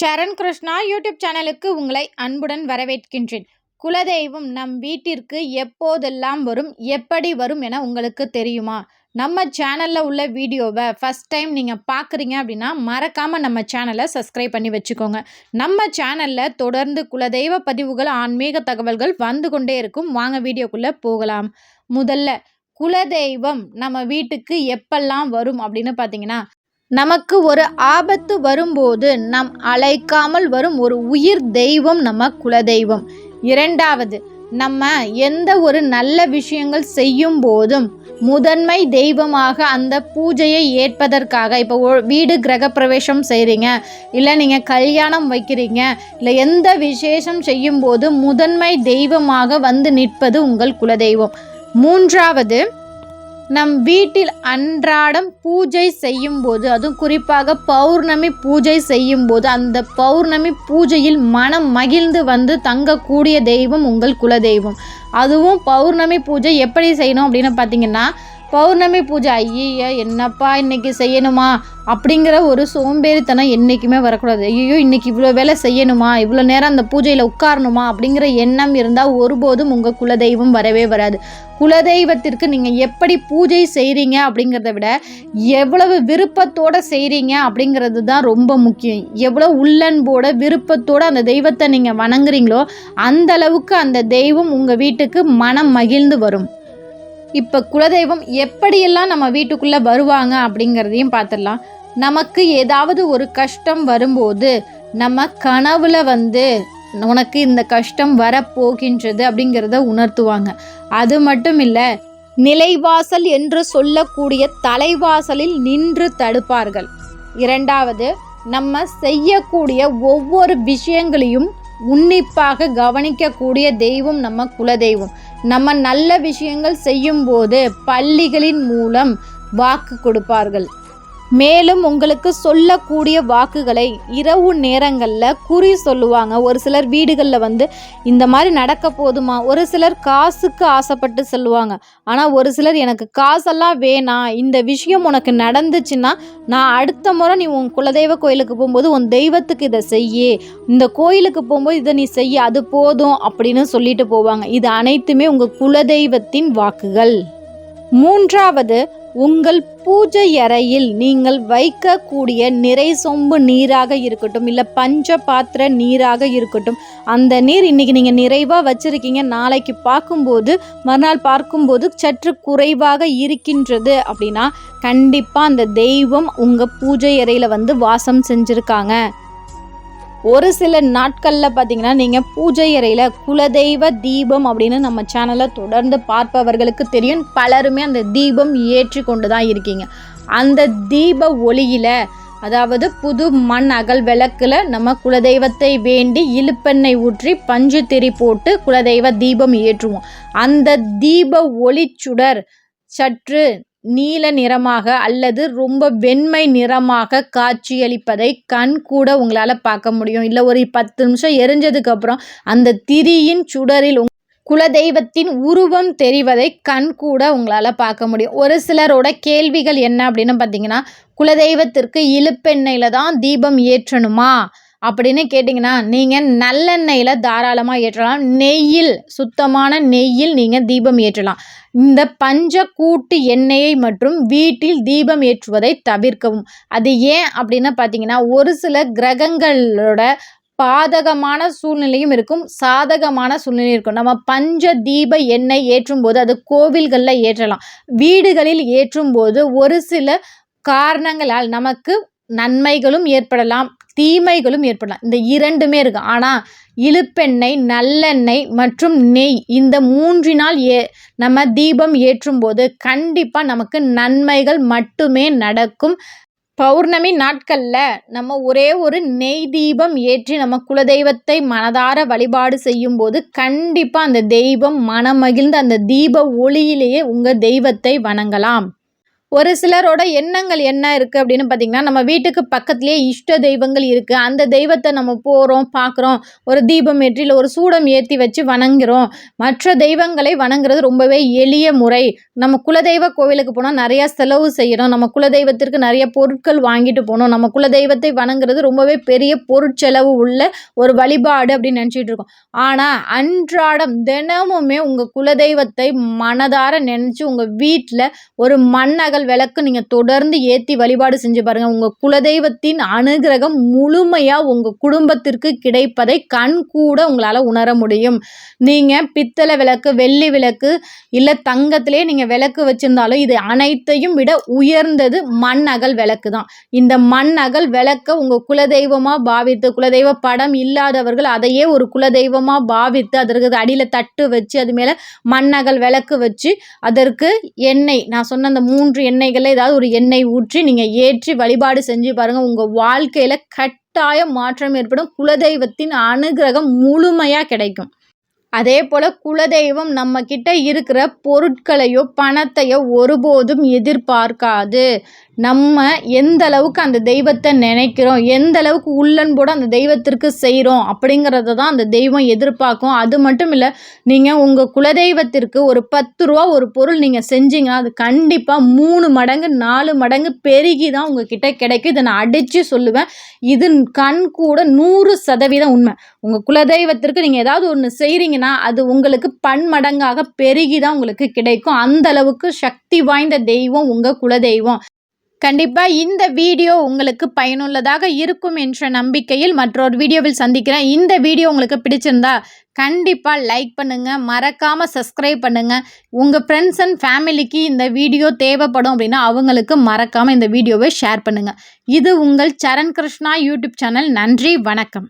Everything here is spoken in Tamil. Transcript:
சரண் கிருஷ்ணா யூடியூப் சேனலுக்கு உங்களை அன்புடன் வரவேற்கின்றேன். குலதெய்வம் நம் வீட்டிற்கு எப்போதெல்லாம் வரும் எப்படி வரும் என உங்களுக்கு தெரியுமா? நம்ம சேனலில் உள்ள வீடியோவை ஃபஸ்ட் டைம் நீங்கள் பார்க்குறீங்க அப்படின்னா மறக்காமல் நம்ம சேனலை சப்ஸ்கிரைப் பண்ணி வச்சுக்கோங்க. நம்ம சேனலில் தொடர்ந்து குலதெய்வ பதிவுகள் ஆன்மீக தகவல்கள் வந்து கொண்டே இருக்கும். வாங்க வீடியோக்குள்ளே போகலாம். முதல்ல குலதெய்வம் நம்ம வீட்டுக்கு எப்பெல்லாம் வரும் அப்படின்னு பார்த்தீங்கன்னா நமக்கு ஒரு ஆபத்து வரும்போது நம் அழைக்காமல் வரும் ஒரு உயிர் தெய்வம் நம்ம குலதெய்வம். இரண்டாவது நம்ம எந்த ஒரு நல்ல விஷயங்கள் செய்யும் போதும் முதன்மை தெய்வமாக அந்த பூஜையை ஏற்பதற்காக இப்போ வீடு கிரகப்பிரவேசம் செய்கிறீங்க இல்லை நீங்கள் கல்யாணம் வைக்கிறீங்க இல்லை எந்த விசேஷம் செய்யும்போது முதன்மை தெய்வமாக வந்து நிற்பது உங்கள் குலதெய்வம். மூன்றாவது நம் வீட்டில் அன்றாடம் பூஜை செய்யும் போது அதுவும் குறிப்பாக பௌர்ணமி பூஜை செய்யும் போது அந்த பௌர்ணமி பூஜையில் மனம் மகிழ்ந்து வந்து தங்கக்கூடிய தெய்வம் உங்கள் குலதெய்வம். அதுவும் பௌர்ணமி பூஜை எப்படி செய்யணும் அப்படின்னு பார்த்தீங்கன்னா பௌர்ணமி பூஜை ஐய என்னப்பா இன்னைக்கு செய்யணுமா? அப்படிங்கிற ஒரு சோம்பேறித்தனம் என்றைக்குமே வரக்கூடாது. ஐயோ இன்றைக்கி இவ்வளோ வேலை செய்யணுமா? இவ்வளோ நேரம் அந்த பூஜையில் உட்காரணுமா? அப்படிங்கிற எண்ணம் இருந்தால் ஒருபோதும் உங்கள் குலதெய்வம் வரவே வராது. குலதெய்வத்திற்கு நீங்கள் எப்படி பூஜை செய்கிறீங்க அப்படிங்கிறத விட எவ்வளவு விருப்பத்தோடு செய்கிறீங்க அப்படிங்கிறது தான் ரொம்ப முக்கியம். எவ்வளோ உள்ளன்போட விருப்பத்தோடு அந்த தெய்வத்தை நீங்கள் வணங்குறீங்களோ அந்த அளவுக்கு அந்த தெய்வம் உங்கள் வீட்டுக்கு மனம் மகிழ்ந்து வரும். இப்போ குலதெய்வம் எப்படியெல்லாம் நம்ம வீட்டுக்குள்ளே வருவாங்க அப்படிங்கிறதையும் பார்த்துடலாம் நமக்கு ஏதாவது ஒரு கஷ்டம் வரும்போது நம்ம கனவுல வந்து உனக்கு இந்த கஷ்டம் வரப்போகின்றது அப்படிங்கிறத உணர்த்துவாங்க. அது மட்டும் இல்லை நிலைவாசல் என்று சொல்லக்கூடிய தலைவாசலில் நின்று தடுப்பார்கள். இரண்டாவது நம்ம செய்யக்கூடிய ஒவ்வொரு விஷயங்களையும் உன்னிப்பாக கவனிக்கக்கூடிய தெய்வம் நம்ம குலதெய்வம். நம்ம நல்ல விஷயங்கள் செய்யும்போது பள்ளிகளின் மூலம் வாக்கு கொடுப்பார்கள். மேலும் உங்களுக்கு சொல்லக்கூடிய வாக்குகளை இரவு நேரங்களில் குறி சொல்லுவாங்க. ஒரு சிலர் வீடுகளில் வந்து இந்த மாதிரி நடக்க போதுமா? ஒரு சிலர் காசுக்கு ஆசைப்பட்டு சொல்லுவாங்க. ஆனால் ஒரு சிலர் எனக்கு காசெல்லாம் வேணாம். இந்த விஷயம் உனக்கு நடந்துச்சுன்னா நான் அடுத்த முறை நீ உன் குலதெய்வ கோயிலுக்கு போகும்போது உன் தெய்வத்துக்கு இதை செய்ய. இந்த கோயிலுக்கு போகும்போது இதை நீ செய்ய அது போதும் அப்படின்னு சொல்லிட்டு போவாங்க. இது அனைத்துமே உங்கள் குலதெய்வத்தின் வாக்குகள். மூன்றாவது உங்கள் பூஜை அறையில் நீங்கள் வைக்கக்கூடிய நிறை சொம்பு நீராக இருக்கட்டும் இல்லை பஞ்ச பாத்திர நீராக இருக்கட்டும் அந்த நீர் இன்னைக்கு நீங்கள் நிறைவாக வச்சுருக்கீங்க. நாளைக்கு பார்க்கும்போது மறுநாள் பார்க்கும்போது சற்று குறைவாக இருக்கின்றது அப்படின்னா கண்டிப்பாக அந்த தெய்வம் உங்கள் பூஜை அறையில் வந்து வாசம் செஞ்சுருக்காங்க. ஒரு சில நாட்களில் பார்த்தீங்கன்னா நீங்கள் பூஜை அறையில் குலதெய்வ தீபம் அப்படின்னு நம்ம சேனலை தொடர்ந்து பார்ப்பவர்களுக்கு தெரியும். பலருமே அந்த தீபம் ஏற்றி கொண்டு தான் இருக்கீங்க. அந்த தீப ஒளியில் அதாவது புது மண் அகல் விளக்கில் நம்ம குலதெய்வத்தை வேண்டி இழுப்பெண்ணை ஊற்றி பஞ்சு திரி போட்டு குலதெய்வ தீபம் ஏற்றுவோம். அந்த தீப ஒளிச்சுடர் சற்று நீல நிறமாக அல்லது ரொம்ப வெண்மை நிறமாக காட்சியளிப்பதை கண் கூட உங்களால் பார்க்க முடியும். இல்லை ஒரு பத்து நிமிஷம் எரிஞ்சதுக்கப்புறம் அந்த திரியின் சுடரில் குலதெய்வத்தின் உருவம் தெரிவதை கண் கூட உங்களால் பார்க்க முடியும். ஒரு சிலரோட கேள்விகள் என்ன அப்படின்னு பார்த்தீங்கன்னா குலதெய்வத்திற்கு இழுப்பெண்ணெயில் தான் தீபம் ஏற்றணுமா? அப்படின்னு கேட்டிங்கன்னா நீங்கள் நல்லெண்ணெயில் தாராளமாக ஏற்றலாம். நெய்யில் சுத்தமான நெய்யில் நீங்கள் தீபம் ஏற்றலாம். இந்த பஞ்ச கூட்டு எண்ணெயை மற்றும் வீட்டில் தீபம் ஏற்றுவதை தவிர்க்கவும். அது ஏன் அப்படின்னு பார்த்தீங்கன்னா ஒரு சில கிரகங்களோட பாதகமான சூழ்நிலையும் இருக்கும். சாதகமான சூழ்நிலையும் இருக்கும். நம்ம பஞ்ச தீப எண்ணெய் ஏற்றும் போது அது கோவில்களில் ஏற்றலாம். வீடுகளில் ஏற்றும் போது ஒரு சில காரணங்களால் நமக்கு நன்மைகளும் ஏற்படலாம். தீமைகளும் ஏற்படலாம். இந்த இரண்டுமே இருக்குது ஆனால் இழுப்பெண்ணெய் நல்லெண்ணெய் மற்றும் நெய் இந்த மூன்றினால் ஏ நம்ம தீபம் ஏற்றும்போது கண்டிப்பாக நமக்கு நன்மைகள் மட்டுமே நடக்கும். பௌர்ணமி நாட்களில் நம்ம ஒரே ஒரு நெய் தீபம் ஏற்றி நம்ம குலதெய்வத்தை மனதார வழிபாடு செய்யும்போது கண்டிப்பாக அந்த தெய்வம் மனமகிழ்ந்து அந்த தீப ஒளியிலேயே உங்கள் தெய்வத்தை வணங்கலாம். ஒரு சிலரோட எண்ணங்கள் என்ன இருக்குது அப்படின்னு பார்த்தீங்கன்னா நம்ம வீட்டுக்கு பக்கத்துலேயே இஷ்ட தெய்வங்கள் இருக்குது அந்த தெய்வத்தை நம்ம போகிறோம் பார்க்குறோம். ஒரு தீபம் ஏற்றி இல்லை ஒரு சூடம் ஏற்றி வச்சு வணங்குகிறோம் மற்ற தெய்வங்களை வணங்குறது ரொம்பவே எளிய முறை. நம்ம குலதெய்வ கோவிலுக்கு போனால் நிறையா செலவு செய்கிறோம் நம்ம குலதெய்வத்திற்கு நிறைய பொருட்கள் வாங்கிட்டு போகணும் நம்ம குலதெய்வத்தை வணங்குறது ரொம்பவே பெரிய பொருட்செலவு உள்ள ஒரு வழிபாடு அப்படின்னு நினச்சிட்டு இருக்கோம். ஆனால் அன்றாடம் தினமுமே உங்கள் குலதெய்வத்தை மனதார நினச்சி உங்கள் வீட்டில் ஒரு மண்ணகல் விளக்கு நீங்கள் தொடர்ந்து ஏற்றி வழிபாடு செஞ்சு பாருங்கள் உங்கள் குலதெய்வத்தின் அனுகிரகம் முழுமையாக உங்கள் குடும்பத்திற்கு கிடைப்பதை கண் கூட உங்களால் உணர முடியும். நீங்கள் பித்தளை விளக்கு வெள்ளி விளக்கு இல்லை தங்கத்திலே நீங்கள் விளக்கு வச்சுருந்தாலும் இது அனைத்தையும் விட உயர்ந்தது மண் அகல் விளக்கு தான் இந்த மண் அகல் விளக்க உங்கள் குலதெய்வமாக பாவித்து குலதெய்வ படம் இல்லாதவர்கள் அதையே ஒரு குலதெய்வமாக பாவித்து அதற்கு அடியில் தட்டு வச்சு அது மேலே மண்ணகல் விளக்கு வச்சு அதற்கு எண்ணெய் நான் சொன்ன அந்த மூன்று எண்ணெய்களில் ஏதாவது ஒரு எண்ணெய் ஊற்றி நீங்கள் ஏற்றி வழிபாடு செஞ்சு பாருங்கள் உங்கள் வாழ்க்கையில் கட்டாய மாற்றம் ஏற்படும். குலதெய்வத்தின் அனுகிரகம் முழுமையாக கிடைக்கும். அதே போல் குலதெய்வம் நம்ம கிட்ட இருக்கிற பொருட்களையோ பணத்தையோ ஒருபோதும் எதிர்பார்க்காது. நம்ம எந்த அளவுக்கு அந்த தெய்வத்தை நினைக்கிறோம் எந்த அளவுக்கு உள்ளன்போடு அந்த தெய்வத்திற்கு செய்கிறோம் அப்படிங்கிறத தான் அந்த தெய்வம் எதிர்பார்க்கும். அது மட்டும் இல்லை நீங்கள் உங்கள் குலதெய்வத்திற்கு ஒரு பத்து ரூபா ஒரு பொருள் நீங்கள் செஞ்சீங்கன்னா அது கண்டிப்பாக மூணு மடங்கு நாலு மடங்கு பெருகி தான் உங்ககிட்ட கிடைக்கும். இதை நான் அடித்து சொல்லுவேன். இது கண் கூட நூறு சதவீதம் உண்மை. உங்கள் குலதெய்வத்திற்கு நீங்கள் ஏதாவது ஒன்று செய்கிறீங்கன்னா அது உங்களுக்கு பன்மடங்காக பெருகி தான் உங்களுக்கு கிடைக்கும். அந்த அளவுக்கு சக்தி வாய்ந்த தெய்வம் உங்கள் குலதெய்வம். கண்டிப்பாக இந்த வீடியோ உங்களுக்கு பயனுள்ளதாக இருக்கும் என்ற நம்பிக்கையில் மற்றொரு வீடியோவில் சந்திக்கிறேன். இந்த வீடியோ உங்களுக்கு பிடிச்சிருந்தா கண்டிப்பாக லைக் பண்ணுங்கள் மறக்காமல் சப்ஸ்கிரைப் பண்ணுங்கள் உங்கள் ஃப்ரெண்ட்ஸ் அண்ட் ஃபேமிலிக்கு இந்த வீடியோ தேவைப்படும் அப்படின்னா அவங்களுக்கு மறக்காமல் இந்த வீடியோவை ஷேர் பண்ணுங்கள் இது உங்கள் சரண் கிருஷ்ணா யூடியூப் சேனல். நன்றி வணக்கம்.